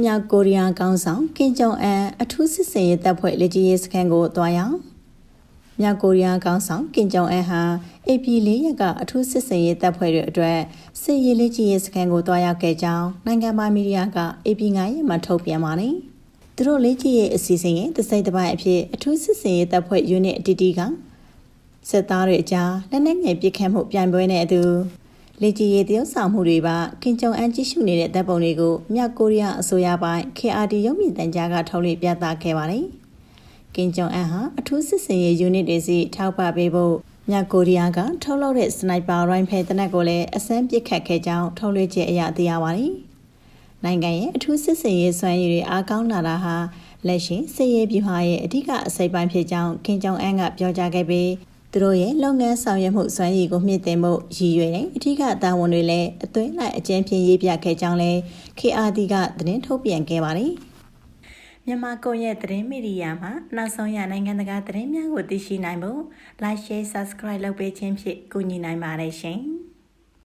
မြောက်ကိုရီးယားကောင်းဆောင်ကင်ဂျုံအန်အထူးစစ်စင်ရေးတပ်ဖွဲ့လက်ကြီးရေးစခန်းကိုတွားရောက်မြောက်ကိုရီးယားကောင်းဆောင်ကင်ဂျုံအန်ဟာ AP ၄ရက်ကအထူးစစ်စင်ရေးတပ်ဖွဲ့တွေအတွက်စစ်ရေးလက်ကြီးရေးစခန်းကိုတွားရောက်ခဲ့ကြောင်းနိုင်ငံပိုင်မီဒီယာက AP 9ရက်မှာထုတ်ပြန်ပါတယ်။သူတို့လက်ကြီးရေးအစီအစဉ်ရဲ့တစိမ့်တစ်ပိုင်းအဖြစ်အထူးစစ်စင်ရေးတပ်ဖွဲ့ unit အတီးတီးကစစ်သားတွေအကြားလက်နက်ငယ်ပစ်ခတ်မှုပြိုင်ပွဲနဲ့အတူ လေကြီးရေးတရုတ်ဆောင်မှုတွေပါခင်ကြုံအန်ကြည့်ရှုနေတဲ့တပ်ပုံတွေကိုမြောက်ကိုရီးယားအစိုးရပိုင်း KRT ရုပ်မြင်သံကြားကထုတ်လွှင့်ပြသခဲ့ပါတယ်။ကင်ဂျုံအန်ဟာအထူးစစ်စင်ရေး unit တွေစီထောက်ပံ့ပေးဖို့မြောက်ကိုရီးယားကထုတ်လုပ်တဲ့စနိုက်ပါရိုင်းဖဲတနက်ကိုလည်းအစမ်းပစ်ခတ်ခဲ့ကြောင်းထုတ်လွှင့်ချက်အရသိရပါတယ်။နိုင်ငံရဲ့အထူးစစ်စင်ရေးစွမ်းရည်တွေအားကောင်းလာတာဟာလက်ရှိစစ်ရေးဗျူဟာရဲ့အဓိကအစိပ်ပိုင်းဖြစ်ကြောင်းကင်ဂျုံအန်ကပြောကြားခဲ့ပြီး သူတို့ရဲ့လုပ်ငန်းဆောင်ရွက်မှုစွမ်းရည်ကိုမြင့်တင်မှုရည်ရွယ်တဲ့အထူးကတာဝန်တွေလည်းအသွင်လိုက်အကျဉ်းဖြင့်ရေးပြခဲ့ကြောင်းလည်း KRT ကသတင်းထုတ်ပြန်ခဲ့ပါတယ်။မြန်မာကွန်ရက်သတင်းမီဒီယာမှာနောက်ဆုံးရနိုင်ငံတကာသတင်းများကိုသိရှိနိုင်ဖို့ Like Share Subscribe လုပ်ပေးခြင်းဖြင့်ကူညီနိုင်ပါတယ်ရှင်။